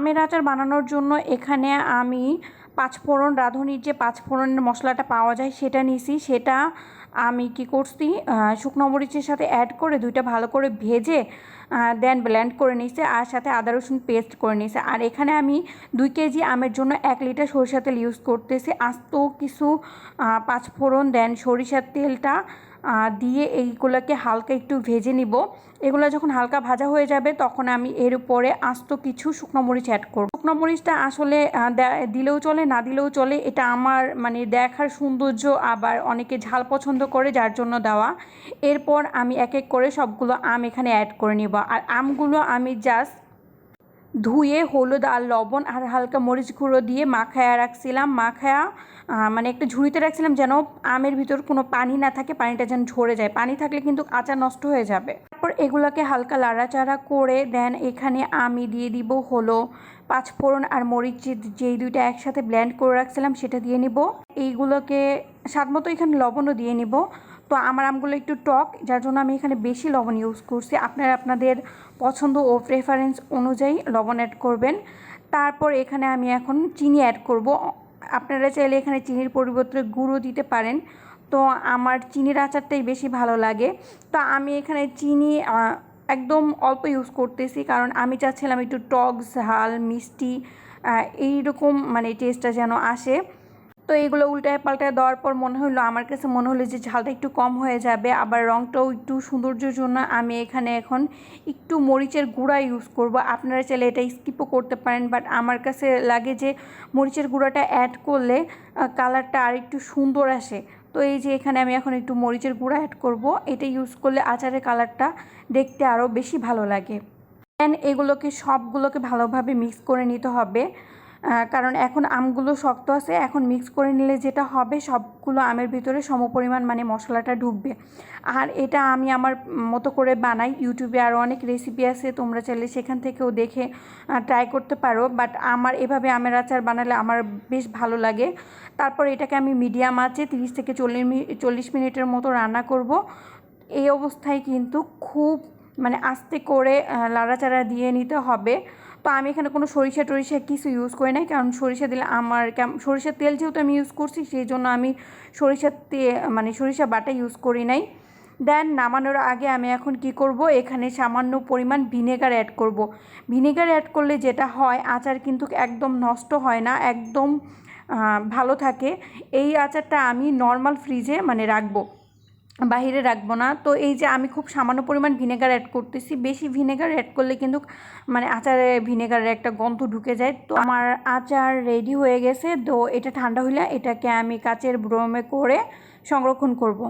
আমের আচার বানানোর জন্য এখানে আমি পাঁচফোড়ন, রাঁধুনির যে পাঁচফোড়নের মশলাটা পাওয়া যায় সেটা নিছি, সেটা আমি কি করছি শুকনো মরিচের সাথে অ্যাড করে দুইটা ভালো করে ভেজে দেন ব্ল্যান্ড করে নিছে আর সাথে আদা, রসুন পেস্ট করে নিছে। আর এখানে আমি দুই কেজি আমের জন্য এক লিটার সরিষা তেল ইউজ করতেছি। আস্ত কিছু পাঁচফোড়ন দেন সরিষার তেলটা দিয়ে এইগুলোকে হালকা একটু ভেজে নিব। এগুলো যখন হালকা ভাজা হয়ে যাবে তখন আমি এর উপরে আস্ত কিছু শুকনো মরিচ অ্যাড করব। শুকনো মরিচটা আসলে দিলেও চলে, না দিলেও চলে, এটা আমার মানে দেখার সৌন্দর্য আবার অনেকে ঝাল পছন্দ করে যার জন্য দেওয়া। এরপর আমি এক এক করে সবগুলো আম এখানে অ্যাড করে নিব। আর আমগুলো আমি জাস্ট ধুয়ে হলুদ আর লবণ আর হালকা মরিচ গুঁড়ো দিয়ে মাখায়া রাখছিলাম, মাখায়া মানে একটা ঝুড়িতে রাখছিলাম যেন আমের ভিতর কোনো পানি না থাকে, পানিটা যেন ঝরে যায়। পানি থাকলে কিন্তু আচার নষ্ট হয়ে যাবে। তারপর এগুলোকে হালকা লাড়াচাড়া করে দেন, এখানে আমি দিয়ে দিব হলো পাঁচফোড়ন আর মরিচ, যেই দুইটা একসাথে ব্ল্যান্ড করে রাখছিলাম সেটা দিয়ে নিব। এইগুলোকে স্বাদ মতো এখানে লবণও দিয়ে নিব। তো আমার আমগুলো একটু টক, যার জন্য আমি এখানে বেশি লবণ ইউজ করছি। আপনারা আপনাদের পছন্দ ও প্রেফারেন্স অনুযায়ী লবণ অ্যাড করবেন। তারপর এখানে আমি এখন চিনি অ্যাড করব। আপনারা চাইলে এখানে চিনির পরিবর্তে গুঁড়ো দিতে পারেন। তো আমার চিনির আচারটাই বেশি ভালো লাগে। তো আমি এখানে চিনি একদম অল্প ইউজ করতেছি, কারণ আমি চাচ্ছিলাম একটু টক, ঝাল, মিষ্টি এইরকম মানে টেস্টটা যেন আসে। তো এগুলো উল্টায় পাল্টায় দেওয়ার পর মনে হলো, আমার কাছে মনে হলো যে ঝালটা একটু কম হয়ে যাবে, আবার রঙটাও একটু সৌন্দর্যের জন্য আমি এখানে এখন একটু মরিচের গুঁড়া ইউজ করব। আপনারা চাইলে এটা স্কিপও করতে পারেন বাট আমার কাছে লাগে যে মরিচের গুঁড়াটা অ্যাড করলে কালারটা আর একটু সুন্দর আসে। তো এই যে এখানে আমি এখন একটু মরিচের গুঁড়া অ্যাড করব, এটা ইউজ করলে আচারের কালারটা দেখতে আরও বেশি ভালো লাগে। দেন এগুলোকে সবগুলোকে ভালোভাবে মিক্স করে নিতে হবে। কারণ এখন আমগুলো শক্ত আছে, এখন মিক্স করে নিলে যেটা হবে সবগুলো আমের ভিতরে সমপরিমাণ মানে মশলাটা ঢুকবে আর এটা আমি আমার মতো করে বানাই ইউটিউবে আরও অনেক রেসিপি আছে, তোমরা চাইলে সেখান থেকেও দেখে ট্রাই করতে পারো। বাট আমার এভাবে আমের আচার বানালে আমার বেশ ভালো লাগে। তারপর এটাকে আমি মিডিয়াম আছে তিরিশ থেকে চল্লিশ চল্লিশ মিনিটের মতো রান্না করব। এই অবস্থায় কিন্তু খুব মানে আস্তে করে লাড়াচাড়া দিয়ে নিতে হবে। তো আমি এখানে কোনো সরিষা টরিষা কিছু ইউজ করি নাই, কারণ সরিষা দিলে আমার সরিষার তেল যেহেতু আমি ইউজ করছি, সেই জন্য আমি সরিষার তে মানে সরিষা বাটা ইউজ করি নাই। দেন নামানোর আগে আমি এখন কি করব? এখানে সামান্য পরিমাণ ভিনেগার অ্যাড করব। ভিনেগার অ্যাড করলে যেটা হয়, আচার কিন্তু একদম নষ্ট হয় না, একদম ভালো থাকে। এই আচারটা আমি নর্মাল ফ্রিজে মানে রাখব। বাহিরে রাখব না। তো এই যে আমি খুব সামান্য পরিমাণ ভিনেগার অ্যাড করতেছি। বেশি ভিনেগার অ্যাড করলে কিন্তু মানে আচারে ভিনেগারের একটা গন্ধ ঢুকে যায়। তো আমার আচার রেডি হয়ে গেছে। তো এটা ঠান্ডা হইলে এটাকে আমি কাচের ব্রমে করে সংরক্ষণ করব।